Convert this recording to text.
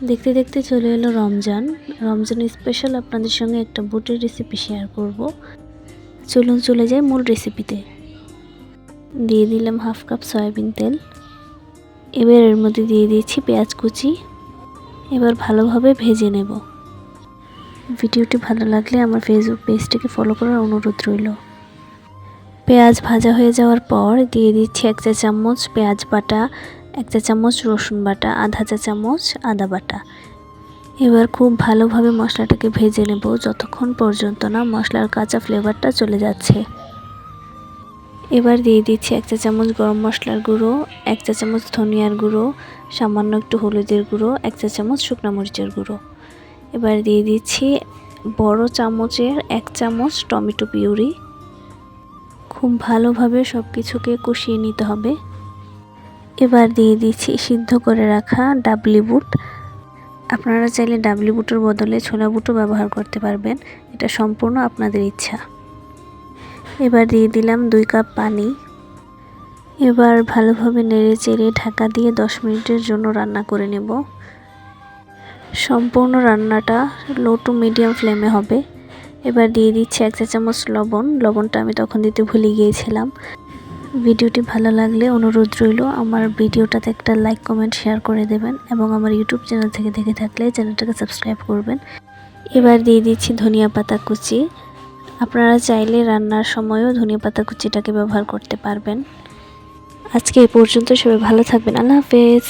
দেখতে দেখতে চলে এলো রমজান। রমজান স্পেশাল আপনাদের সঙ্গে একটা বুটের রেসিপি শেয়ার করব। চলুন চলে যাই মূল রেসিপিতে দিয়ে দিলাম হাফ কাপ সয়াবিন তেল। এবার এর মধ্যে দিয়ে দিয়েছি পেঁয়াজ কুচি। এবার ভালোভাবে ভেজে নেব। ভিডিওটি ভালো লাগলে আমার ফেসবুক পেজটিকে ফলো করার অনুরোধ রইল। পেঁয়াজ ভাজা হয়ে যাওয়ার পর দিয়ে দিচ্ছি এক চা চামচ পেঁয়াজ বাটা এক চা চামচ রসুন বাটা, আধা চা চামচ আদা বাটা। এবার খুব ভালোভাবে মশলাটাকে ভেজে নেব যতক্ষণ পর্যন্ত না মশলার কাঁচা ফ্লেভারটা চলে যাচ্ছে। এবার দিয়ে দিচ্ছি এক চা চামচ গরম মশলার গুঁড়ো, এক চা চামচ ধনিয়ার গুঁড়ো, সামান্য একটু হলুদের গুঁড়ো, এক চা চামচ শুকনো মরিচের গুঁড়ো। এবার দিয়ে দিচ্ছি বড় চামচের এক চামচ টমেটো পিউরি। খুব ভালোভাবে সব কিছুকে কষিয়ে নিতে হবে। এবার দিয়ে দিচ্ছি সিদ্ধ করে রাখা ডাবলি বুট। আপনারা চাইলে ডাবলি বুটের বদলে ছোলা বুটও ব্যবহার করতে পারবেন। এটা সম্পূর্ণ আপনাদের ইচ্ছা। এবার দিয়ে দিলাম দুই কাপ পানি। এবার ভালোভাবে নেড়ে চেড়ে ঢাকা দিয়ে দশ মিনিটের জন্য রান্না করে নেব। সম্পূর্ণ রান্নাটা লো টু মিডিয়াম ফ্লেমে হবে। এবার দিয়ে দিচ্ছি এক চা চামচ লবণ। লবণটা আমি তখন দিতে ভুলে গিয়েছিলাম। ভিডিওটি ভালো লাগলে অনুরোধ রইল, আমার ভিডিওটাতে একটা লাইক কমেন্ট শেয়ার করে দেবেন এবং আমার ইউটিউব চ্যানেল থেকে দেখে থাকলে চ্যানেলটাকে সাবস্ক্রাইব করবেন। এবার দিয়ে দিচ্ছি ধনিয়া পাতা কুচি। আপনারা চাইলে রান্নার সময়ও ধনিয়া পাতা কুচিটাকে ব্যবহার করতে পারবেন। আজকে এই পর্যন্ত সবাই ভালো থাকবেন, আল্লাহ হাফেজ।